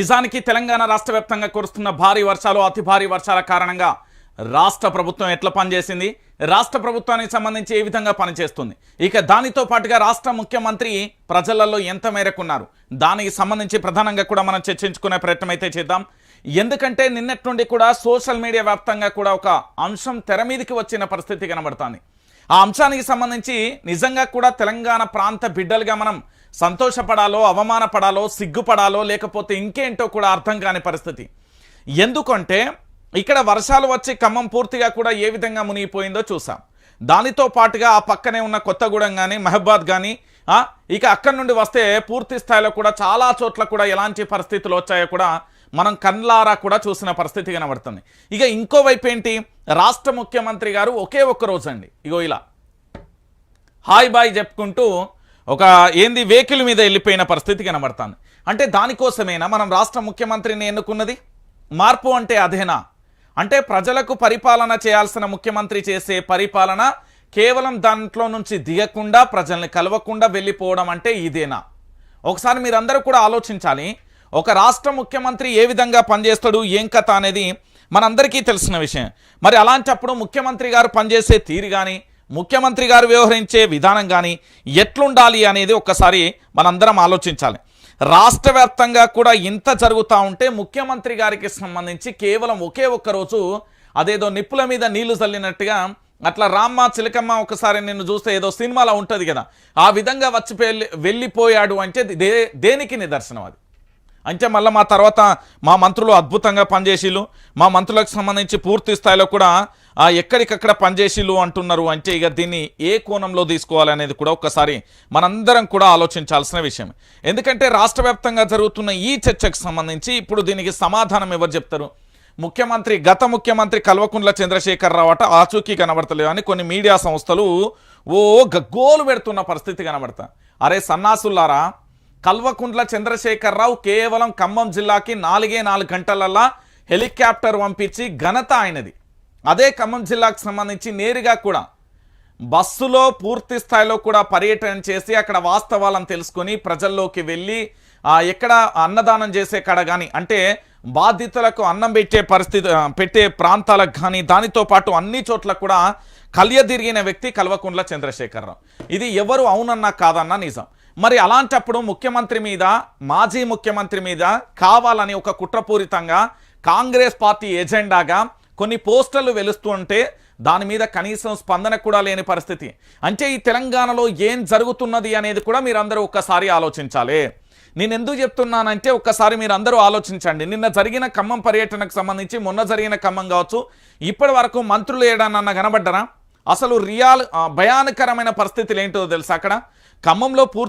నిజానికి తెలంగాణ రాష్ట్ర వ్యాప్తంగా కురుస్తున్న భారీ వర్షాలు అతి భారీ వర్షాల కారణంగా రాష్ట్ర ప్రభుత్వం ఎట్లా పనిచేసింది? రాష్ట్ర ప్రభుత్వానికి సంబంధించి ఏ విధంగా పనిచేస్తుంది? ఇక దానితో పాటుగా రాష్ట్ర ముఖ్యమంత్రి ప్రజలలో ఎంత మేరకు ఉన్నారు దానికి సంబంధించి ప్రధానంగా కూడా మనం చర్చించుకునే ప్రయత్నం అయితే చేద్దాం. ఎందుకంటే నిన్నటి నుండి కూడా సోషల్ మీడియా వ్యాప్తంగా కూడా ఒక అంశం తెర మీదకి వచ్చిన పరిస్థితి కనబడుతుంది. ఆ అంశానికి సంబంధించి నిజంగా కూడా తెలంగాణ ప్రాంత బిడ్డలుగా మనం సంతోషపడాలో అవమానపడాలో సిగ్గుపడాలో లేకపోతే ఇంకేంటో కూడా అర్థం కాని పరిస్థితి. ఎందుకంటే ఇక్కడ వర్షాలు వచ్చి ఖమ్మం పూర్తిగా కూడా ఏ విధంగా మునిగిపోయిందో చూసాం. దానితో పాటుగా ఆ పక్కనే ఉన్న కొత్తగూడెం కానీ మహబాద్ కానీ ఇక అక్కడి నుండి వస్తే పూర్తి స్థాయిలో కూడా చాలా చోట్ల కూడా ఎలాంటి పరిస్థితులు వచ్చాయో కూడా మనం కన్లారా కూడా చూసిన పరిస్థితి కనబడుతుంది. ఇక ఇంకోవైపు ఏంటి? రాష్ట్ర ముఖ్యమంత్రి గారు ఒకే ఒక్క రోజు అండి ఇగో ఇలా. హాయ్ బాయ్ చెప్పుకుంటూ ఒక ఏంది వెహికల్ మీద వెళ్ళిపోయిన పరిస్థితి కనబడుతుంది. అంటే దానికోసమేనా మనం రాష్ట్ర ముఖ్యమంత్రిని ఎన్నుకున్నది? మార్పు అంటే అదేనా? అంటే ప్రజలకు పరిపాలన చేయాల్సిన ముఖ్యమంత్రి చేసే పరిపాలన కేవలం దాంట్లో నుంచి దిగకుండా ప్రజల్ని కలవకుండా వెళ్ళిపోవడం అంటే ఇదేనా? ఒకసారి మీరందరూ కూడా ఆలోచించాలి. ఒక రాష్ట్ర ముఖ్యమంత్రి ఏ విధంగా పనిచేస్తాడు ఏం కథ అనేది మనందరికీ తెలిసిన విషయం. మరి అలాంటప్పుడు ముఖ్యమంత్రి గారు పనిచేసే తీరు కానీ ముఖ్యమంత్రి గారు వ్యవహరించే విధానం కానీ ఎట్లుండాలి అనేది ఒక్కసారి మనందరం ఆలోచించాలి. రాష్ట్ర వ్యాప్తంగా కూడా ఇంత జరుగుతూ ఉంటే ముఖ్యమంత్రి గారికి సంబంధించి కేవలం ఒకే ఒక్క రోజు అదేదో నిప్పుల మీద నీళ్ళు చల్లినట్టుగా అట్లా రామ్మ చిలకమ్మ ఒకసారి నిన్ను చూస్తే ఏదో సినిమాలో ఉంటుంది కదా ఆ విధంగా వచ్చి వెళ్ళి వెళ్ళిపోయాడు అంటే దే దేనికి నిదర్శనం అది? అంటే మళ్ళీ మా తర్వాత మా మంత్రులు అద్భుతంగా పనిచేసిళ్ళు. మా మంత్రులకు సంబంధించి పూర్తి స్థాయిలో కూడా ఎక్కడికక్కడ పనిచేసిళ్ళు అంటున్నారు అంటే ఇక దీన్ని ఏ కోణంలో తీసుకోవాలనేది కూడా ఒక్కసారి మనందరం కూడా ఆలోచించాల్సిన విషయం. ఎందుకంటే రాష్ట్ర జరుగుతున్న ఈ చర్చకు సంబంధించి ఇప్పుడు దీనికి సమాధానం ఎవరు చెప్తారు? ముఖ్యమంత్రి గత ముఖ్యమంత్రి కల్వకుంట్ల చంద్రశేఖరరావు అట ఆచూకీ కనబడతలేవు అని కొన్ని మీడియా సంస్థలు ఓ గగ్గోలు పెడుతున్న పరిస్థితి కనబడతా. అరే సన్నాసుల్లారా కల్వకుంట్ల చంద్రశేఖరరావు కేవలం ఖమ్మం జిల్లాకి నాలుగే నాలుగు గంటలల్లా హెలికాప్టర్ పంపించి ఘనత ఆయనది. అదే ఖమ్మం జిల్లాకు సంబంధించి నేరుగా కూడా బస్సులో పూర్తి స్థాయిలో కూడా పర్యటన చేసి అక్కడ వాస్తవాలను తెలుసుకొని ప్రజల్లోకి వెళ్ళి ఎక్కడ అన్నదానం చేసే కాడ కానీ అంటే బాధితులకు అన్నం పెట్టే పరిస్థితి పెట్టే ప్రాంతాలకు కానీ దానితో పాటు అన్ని చోట్ల కూడా కలియదిరిగిన వ్యక్తి కల్వకుండ్ల చంద్రశేఖరరావు. ఇది ఎవరు అవునన్నా కాదన్నా నిజం. మరి అలాంటప్పుడు ముఖ్యమంత్రి మీద మాజీ ముఖ్యమంత్రి మీద కావాలని ఒక కుట్రపూరితంగా కాంగ్రెస్ పార్టీ ఎజెండాగా కొన్ని పోస్టర్లు వెలుస్తూ ఉంటే దాని మీద కనీసం స్పందన కూడా లేని పరిస్థితి. అంటే ఈ తెలంగాణలో ఏం జరుగుతున్నది అనేది కూడా మీరందరూ ఒక్కసారి ఆలోచించాలి. నేను ఎందుకు చెప్తున్నానంటే ఒక్కసారి మీరు అందరూ ఆలోచించండి. నిన్న జరిగిన ఖమ్మం పర్యటనకు సంబంధించి మొన్న జరిగిన ఖమ్మం కావచ్చు ఇప్పటి వరకు మంత్రులు ఏడన్నా కనబడ్డరా? అసలు రియాల్ భయానకరమైన పరిస్థితులు ఏంటో తెలుసా అక్కడ? ఖమ్మంలో